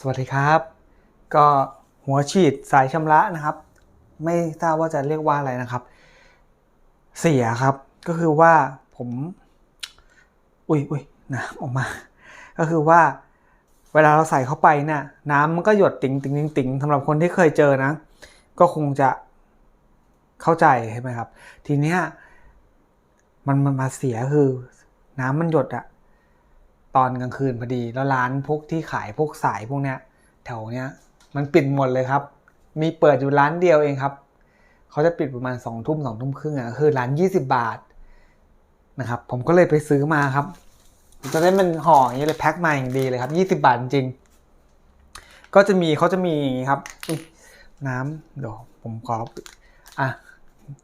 สวัสดีครับ ก็หัวฉีดสายชำระนะครับ ไม่ทราบว่าจะเรียกว่าอะไรนะครับ เสียครับก็คือว่าผม อุ้ยอุ้ยน้ำออกมา ก็คือว่า เวลาเราใส่เข้าไปเนี่ยน้ำมันก็หยดติ๋งติ๋งติ๋งติ๋งสำหรับคนที่เคยเจอนะ ก็คงจะเข้าใจใช่ไหมครับ ทีเนี้ยมันมันมาเสียคือ น้ำมันหยดอะ ตอนกลางคืนพอดี แล้วร้านพวกที่ขายพวกสายพวกเนี้ยแถวเนี้ยมันปิดหมดเลยครับ มีเปิดอยู่ร้านเดียวเองครับ เขาจะปิดประมาณสองทุ่มสองทุ่มครึ่งอะคือร้านยี่สิบาทนะครับผมก็เลยไปซื้อมาครับจะได้มันห่ออย่างนี้เลยแพ็คมาอย่างดีเลยครับยี่สิบาทจริง ก็จะมีเขาจะมีครับน้ำเดี๋ยวผมขออะ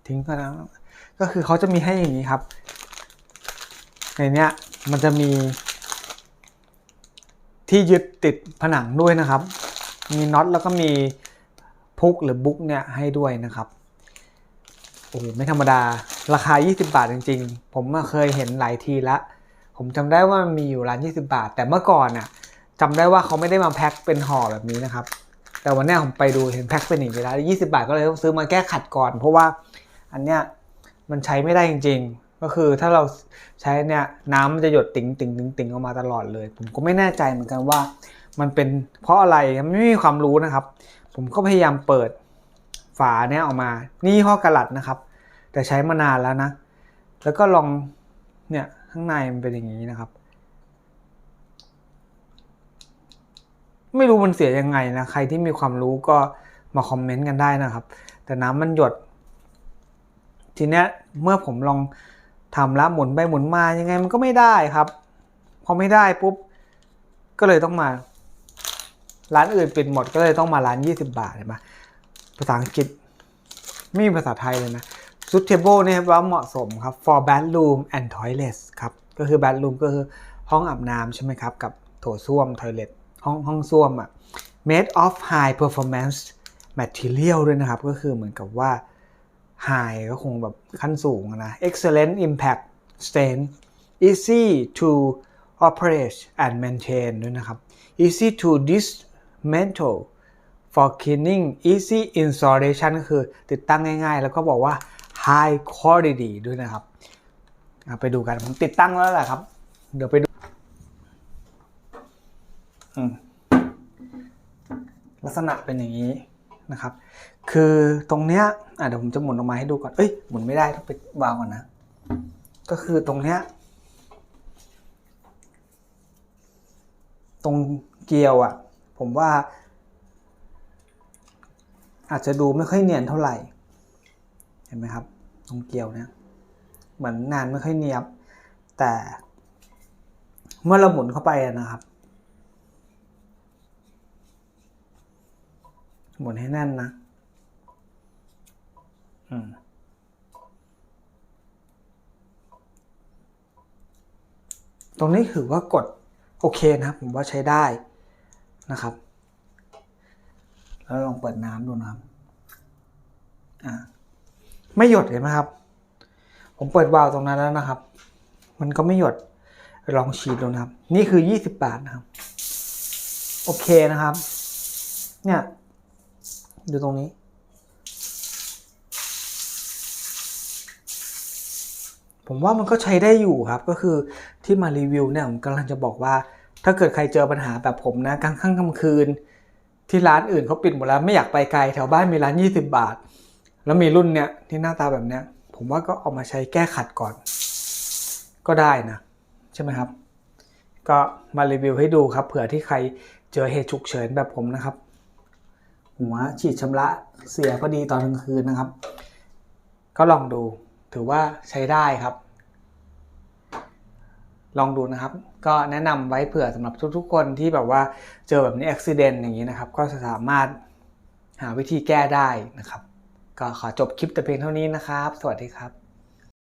ทิ้งก็แล้วก็คือเขาจะมีให้อย่างนี้ครับ ในเนี้ยมันจะมี ที่ยึดติดผนังด้วยนะครับ มีน็อตแล้วก็มีพุกหรือบุ๊กเนี่ยให้ด้วยนะครับโอ้ไม่ธรรมดาราคา 20 บาทจริง ๆ ผมเคยเห็นหลายทีละ ผมจำได้ว่ามันมีอยู่ร้าน 20 บาท แต่เมื่อก่อนน่ะจำได้ว่าเขาไม่ได้มาแพ็คเป็นห่อแบบนี้นะครับ แต่วันนี้ผมไปดูเห็นแพ็คเป็นอย่างนี้แล้ว20 บาทก็เลยต้องซื้อมาแก้ขัดก่อน เพราะว่าอันเนี้ยมันใช้ไม่ได้จริง ๆ ก็คือถ้าเราใช้เนี่ยน้ำมันจะหยดติ๋งติ๋งติ๋งติ๋งออกมาตลอดเลย ผมก็ไม่แน่ใจเหมือนกันว่า มันเป็นเพราะอะไรไม่มีความรู้นะครับ ผมก็พยายามเปิดฝาเนี้ยออกมานี่ยี่ห้อกระลัดนะครับ แต่ใช้มานานแล้วนะ แล้วก็ลองเนี่ยข้างในมันเป็นอย่างนี้นะครับ ไม่รู้มันเสียยังไงนะใครที่มีความรู้ก็มาคอมเมนต์กันได้นะครับ แต่น้ำมันหยดทีเนี้ยเมื่อผมลอง ทำแล้วหมุนไปหมุนมายังไงมันก็ไม่ได้ครับ พอไม่ได้ปุ๊บ ก็เลยต้องมา ร้านอื่นปิดหมดก็เลยต้องมาร้าน 20 บาทเห็นไหมภาษาอังกฤษ ไม่มีภาษาไทยเลยนะ suitable เนี่ยว่าเหมาะสมครับ for bathroom and toilet ครับ ก็คือ bathroom ก็คือห้องอาบน้ำใช่ไหมครับ กับโถส้วม toilet ห้องห้องส้วมอะ made of high performance material ด้วยนะครับ ก็คือเหมือนกับว่า high ก็คงแบบขั้นสูงนะ excellent impact strength easy to operate and maintain ด้วยนะครับ easy to dismantle for cleaning easy installation ก็คือติดตั้งง่ายๆ แล้วก็บอกว่า high quality ด้วยนะครับ ไปดูกันผมติดตั้งแล้วแหละครับ เดี๋ยวไปดู ลักษณะเป็นอย่างนี้ นะครับ คือตรงเนี้ยอะเดี๋ยวผมจะหมุนออกมาให้ดูก่อน เอ้ยหมุนไม่ได้ต้องไปวางก่อนนะ ก็คือตรงเนี้ยตรงเกลียวอะ่ะ ผมว่า อาจจะดูไม่ค่อยเนียนเท่าไหร่ เห็นไหมครับ ตรงเกลียวเนี่ยเหมือนงานไม่ค่อยเนียบ แต่เมื่อเราหมุนเข้าไปนะครับ หมุนให้แน่นนะ อืมตรงนี้ถือว่ากดโอเคนะครับ ผมว่าใช้ได้นะครับ แล้วลองเปิดน้ำดูนะครับ อ่า ไม่หยดเห็นไหมครับ ผมเปิดวาล์วตรงนั้นแล้วนะครับ มันก็ไม่หยด ลองฉีดดูนะครับ นี่คือ 20 บาทนะครับ โอเคนะครับ เนี่ย ดูตรงนี้ ผมว่ามันก็ใช้ได้อยู่ครับ ก็คือที่มารีวิวเนี่ยผมกำลังจะบอกว่า ถ้าเกิดใครเจอปัญหาแบบผมนะกลางค่ำกลางคืน ที่ร้านอื่นเขาปิดหมดแล้วไม่อยากไปไกลแถวบ้านมีร้าน 20 บาท แล้วมีรุ่นเนี้ยที่หน้าตาแบบเนี้ย ผมว่าก็เอามาใช้แก้ขัดก่อน ก็ได้นะ ใช่ไหมครับ ก็มารีวิวให้ดูครับเผื่อที่ใครเจอเหตุฉุกเฉินแบบผมนะครับ หัวฉีดชำระเสียพอดีตอนกลางคืนนะครับ ก็ลองดูถือว่าใช้ได้ครับ ลองดูนะครับ ก็แนะนำไว้เผื่อสำหรับทุกๆ คนที่แบบว่าเจอแบบนี้อุบิเหตุอย่างนี้นะครับ ก็สามารถหาวิธีแก้ได้นะครับ ก็ขอจบคลิปแต่เพียงเท่านี้นะครับ สวัสดีครับ